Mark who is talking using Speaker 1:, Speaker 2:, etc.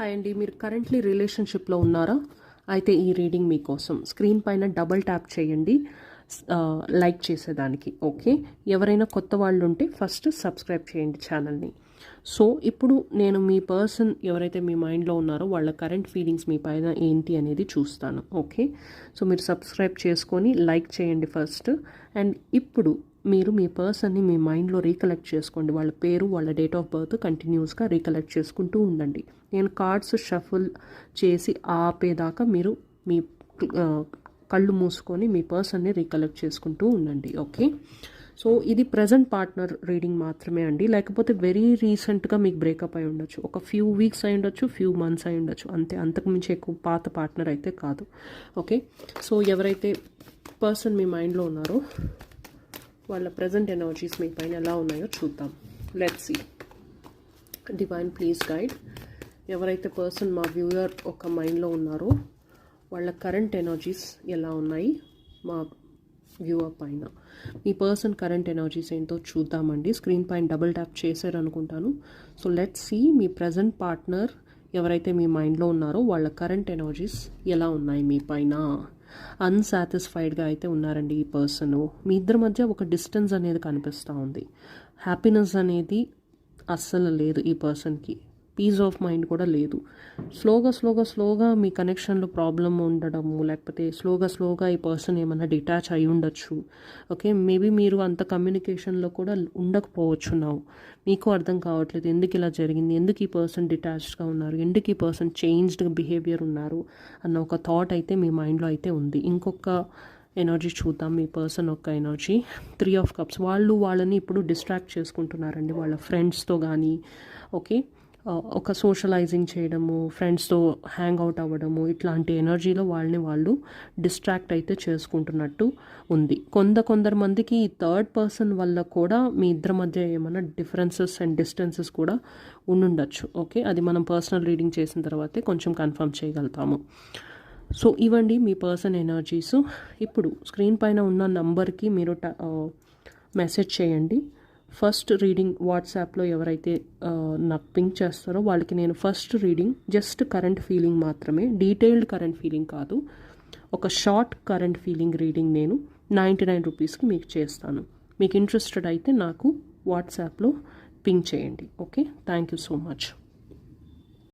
Speaker 1: Hi అండి మీరు currently రిలేషన్షిప్లో ఉన్నారా? అయితే ఈ రీడింగ్ మీకోసం. స్క్రీన్ పైన డబల్ ట్యాప్ చేయండి. లైక్ చేసేదానికి ఓకే ఎవరైనా కొత్త వాళ్ళు ఉంటే ఫస్ట్ సబ్స్క్రైబ్ చేయండి ఛానల్ని సో ఇప్పుడు నేను మీ పర్సన్ ఎవరైతే మీ మైండ్లో ఉన్నారో వాళ్ళ కరెంట్ ఫీలింగ్స్ మీ పైన ఏంటి అనేది చూస్తాను ఓకే సో మీరు సబ్స్క్రైబ్ చేసుకొని లైక్ చేయండి ఫస్ట్ అండ్ ఇప్పుడు మీరు మీ పర్సన్ని మీ మైండ్లో రీకలెక్ట్ చేసుకోండి. వాళ్ళ పేరు వాళ్ళ డేట్ ఆఫ్ బర్త్ కంటిన్యూస్గా రీకలెక్ట్ చేసుకుంటూ ఉండండి. నేను కార్డ్స్ షఫుల్ చేసి ఆపేదాకా మీరు మీ కళ్ళు మూసుకొని మీ పర్సన్ని రీకలెక్ట్ చేసుకుంటూ ఉండండి. ఓకే? సో ఇది ప్రజెంట్ పార్ట్నర్ రీడింగ్ మాత్రమే అండి. లేకపోతే వెరీ రీసెంట్గా మీకు బ్రేకప్ అయి ఉండొచ్చు. ఒక ఫ్యూ వీక్స్ అయి ఉండొచ్చు ఫ్యూ మంత్స్ అయి ఉండొచ్చు. అంతే అంతకుమించి ఎక్కువ పాత పార్ట్నర్ అయితే కాదు. ఓకే? సో ఎవరైతే పర్సన్ మీ మైండ్లో ఉన్నారో వాళ్ళ ప్రజెంట్ ఎనర్జీస్ మీ పైన ఎలా ఉన్నాయో చూద్దాం. Let's see divine please guide ఎవరైతే పర్సన్ మా వ్యూయర్ ఒక మైండ్లో ఉన్నారో వాళ్ళ కరెంట్ ఎనర్జీస్ ఎలా ఉన్నాయి మా వ్యూవర్ పైన. మీ పర్సన్ కరెంట్ ఎనర్జీస్ ఏంటో చూద్దామండి. స్క్రీన్ పైన డబుల్ ట్యాప్ చేశారనుకుంటాను. సో లెట్ సి మీ ప్రజెంట్ పార్ట్నర్ ఎవరైతే మీ మైండ్లో ఉన్నారో వాళ్ళ కరెంట్ ఎనర్జీస్ ఎలా ఉన్నాయి మీ పైన. అన్సాటిస్ఫైడ్గా అయితే ఉన్నారండి ఈ పర్సన్ మీ ఇద్దరి మధ్య ఒక డిస్టెన్స్ అనేది కనిపిస్తూ ఉంది. హ్యాపీనెస్ అనేది అస్సలు లేదు ఈ పర్సన్కి పీస్ ఆఫ్ మైండ్ కూడా లేదు. స్లోగా స్లోగా స్లోగా మీ కనెక్షన్లో ప్రాబ్లమ్ ఉండడము లేకపోతే స్లోగా స్లోగా ఈ పర్సన్ ఏమైనా డిటాచ్ అయి ఉండొచ్చు. ఓకే మేబీ మీరు అంత కమ్యూనికేషన్లో కూడా ఉండకపోవచ్చు నావు మీకు అర్థం కావట్లేదు ఎందుకు ఇలా జరిగింది ఎందుకు ఈ పర్సన్ డిటాచ్డ్గా ఉన్నారు ఎందుకు ఈ పర్సన్ చేంజ్డ్ బిహేవియర్ ఉన్నారు అన్న ఒక థాట్ అయితే మీ మైండ్లో అయితే ఉంది. ఇంకొక ఎనర్జీ చూద్దాం. మీ పర్సన్ యొక్క ఎనర్జీ త్రీ ఆఫ్ కప్స్ వాళ్ళు వాళ్ళని ఇప్పుడు డిస్ట్రాక్ట్ చేసుకుంటున్నారండి. వాళ్ళ ఫ్రెండ్స్తో కానీ ఓకే ఒక సోషలైజింగ్ చేయడము ఫ్రెండ్స్తో హ్యాంగ్ అవుట్ అవ్వడము ఇట్లాంటి ఎనర్జీలో వాళ్ళని వాళ్ళు డిస్ట్రాక్ట్ అయితే చేసుకుంటున్నట్టు ఉంది. కొంత కొందరు మందికి ఈ థర్డ్ పర్సన్ వల్ల కూడా మీ ఇద్దరి మధ్య ఏమైనా డిఫరెన్సెస్ అండ్ డిస్టెన్సెస్ కూడా ఉండుండొచ్చు. ఓకే అది మనం పర్సనల్ రీడింగ్ చేసిన తర్వాతే కొంచెం కన్ఫర్మ్ చేయగలుగుతాము. సో ఇవ్వండి మీ పర్సన్ ఎనర్జీస్ ఇప్పుడు స్క్రీన్ పైన ఉన్న నంబర్కి మీరు ట- మెసేజ్ చేయండి. ఫస్ట్ రీడింగ్ వాట్సాప్లో ఎవరైతే నాకు పింక్ చేస్తారో వాళ్ళకి నేను first reading just current feeling మాత్రమే డీటెయిల్డ్ కరెంట్ ఫీలింగ్ కాదు ఒక షార్ట్ కరెంట్ ఫీలింగ్ రీడింగ్ నేను నైంటీ నైన్ రూపీస్కి మీకు చేస్తాను. మీకు ఇంట్రెస్టెడ్ అయితే నాకు వాట్సాప్లో పింక్ చేయండి. Okay thank you so much